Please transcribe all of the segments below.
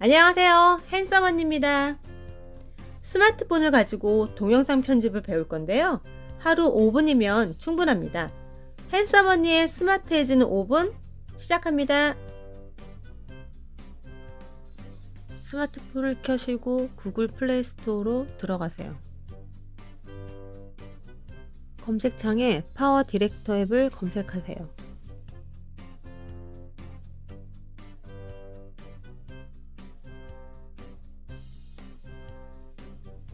안녕하세요. 핸섬 언니입니다. 스마트폰을 가지고 동영상 편집을 배울 건데요. 하루 5분이면 충분합니다. 핸섬 언니의 스마트해지는 5분 시작합니다. 스마트폰을 켜시고 구글 플레이 스토어로 들어가세요. 검색창에 파워 디렉터 앱을 검색하세요.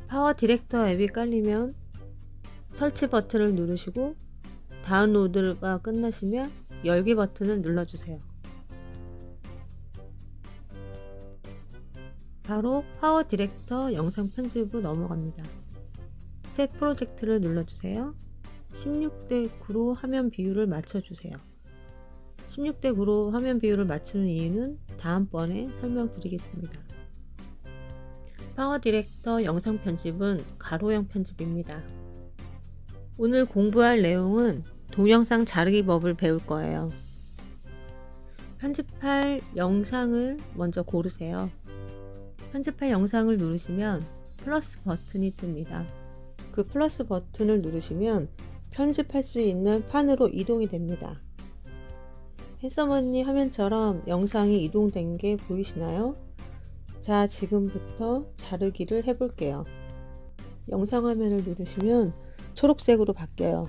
파워 디렉터 앱이 깔리면 설치 버튼을 누르시고 다운로드가 끝나시면 열기 버튼을 눌러주세요. 바로 파워 디렉터 영상 편집으로 넘어갑니다. 새 프로젝트를 눌러주세요. 16대 9로 화면 비율을 맞춰주세요. 16대 9로 화면 비율을 맞추는 이유는 다음번에 설명드리겠습니다. 파워 디렉터 영상 편집은 가로형 편집입니다. 오늘 공부할 내용은 동영상 자르기 법을 배울 거예요. 편집할 영상을 먼저 고르세요. 편집할 영상을 누르시면 플러스 버튼이 뜹니다. 그 플러스 버튼을 누르시면 편집할 수 있는 판으로 이동이 됩니다. 햇서머니 화면처럼 영상이 이동된 게 보이시나요? 자, 지금부터 자르기를 해볼게요. 영상 화면을 누르시면 초록색으로 바뀌어요.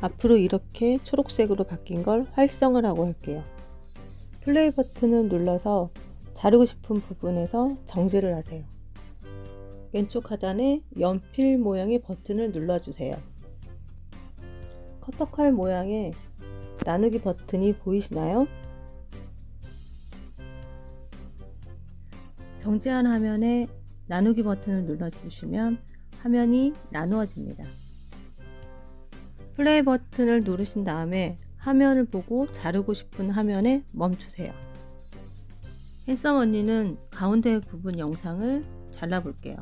앞으로 이렇게 초록색으로 바뀐 걸 활성화라고 할게요. 플레이 버튼을 눌러서 자르고 싶은 부분에서 정지를 하세요. 왼쪽 하단에 연필 모양의 버튼을 눌러주세요. 커터칼 모양의 나누기 버튼이 보이시나요? 정지한 화면에 나누기 버튼을 눌러주시면 화면이 나누어집니다. 플레이 버튼을 누르신 다음에 화면을 보고 자르고 싶은 화면에 멈추세요. 햇썸 언니는 가운데 부분 영상을 잘라볼게요.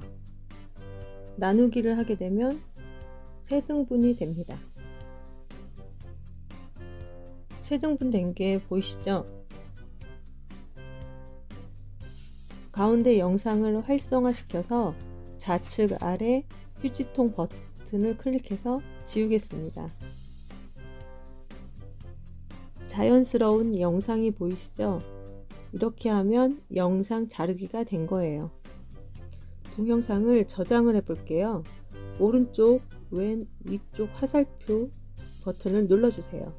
나누기를 하게 되면 세 등분이 됩니다. 세 등분 된 게 보이시죠? 가운데 영상을 활성화시켜서 좌측 아래 휴지통 버튼을 클릭해서 지우겠습니다. 자연스러운 영상이 보이시죠? 이렇게 하면 영상 자르기가 된 거예요. 동영상을 저장을 해 볼게요. 오른쪽 왼 위쪽 화살표 버튼을 눌러주세요.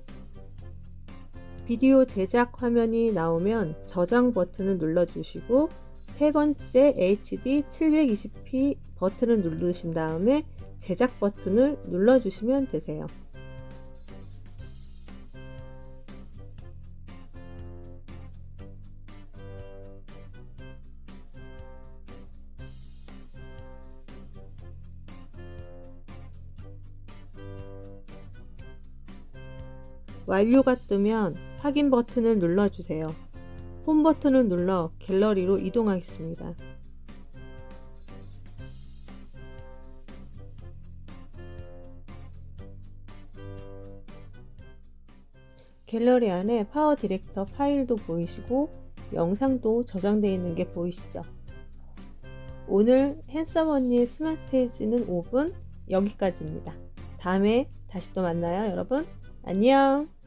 비디오 제작 화면이 나오면 저장 버튼을 눌러주시고 세 번째 HD 720p 버튼을 누르신 다음에 제작 버튼을 눌러주시면 되세요. 완료가 뜨면 확인 버튼을 눌러주세요. 홈 버튼을 눌러 갤러리로 이동하겠습니다. 갤러리 안에 파워 디렉터 파일도 보이시고 영상도 저장되어 있는 게 보이시죠? 오늘 핸섬 언니의 스마트해지는 5분 여기까지입니다. 다음에 다시 또 만나요, 여러분. 안녕!